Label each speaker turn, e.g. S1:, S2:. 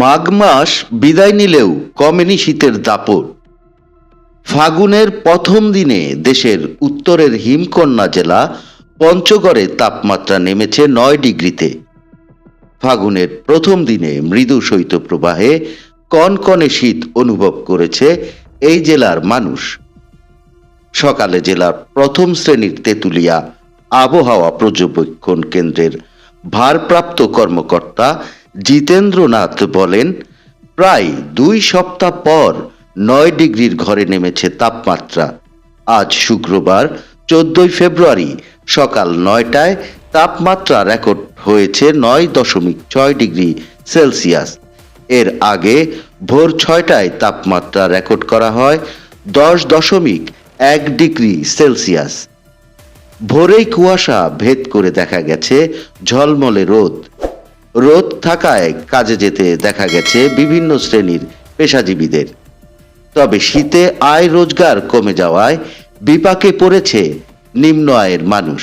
S1: মাঘ মাস বিদায় নিলেও কমেনি শীতের দাপট। ফাগুনের প্রথম দিনে দেশের উত্তরের হিমকন্যা জেলা পঞ্চগড়ে তাপমাত্রা নেমেছে নয় ডিগ্রিতে। ফাগুনের প্রথম দিনে মৃদু শৈত্যপ্রবাহে কনকনে শীত অনুভব করেছে এই জেলার মানুষ। সকালে জেলার প্রথম শ্রেণির তেঁতুলিয়া আবহাওয়া পর্যবেক্ষণ কেন্দ্রের ভারপ্রাপ্ত কর্মকর্তা জিতেন্দ্রনাথ বলেন, প্রায় দুই সপ্তাহ পর নয় ডিগ্রির ঘরে নেমেছে তাপমাত্রা। আজ শুক্রবার, চোদ্দই ফেব্রুয়ারি, সকাল নয়টায় তাপমাত্রা রেকর্ড হয়েছে নয় দশমিক ছয় ডিগ্রি সেলসিয়াস। এর আগে ভোর ছয়টায় তাপমাত্রা রেকর্ড করা হয় দশ দশমিক এক ডিগ্রি সেলসিয়াস। ভোরেই কুয়াশা ভেদ করে দেখা গেছে ঝলমলে রোদ। রোদ থাকায় কাজে যেতে দেখা গেছে বিভিন্ন শ্রেণির পেশাজীবীদের। তবে শীতে আয় রোজগার কমে যাওয়ায় বিপাকে পড়েছে নিম্ন আয়ের মানুষ।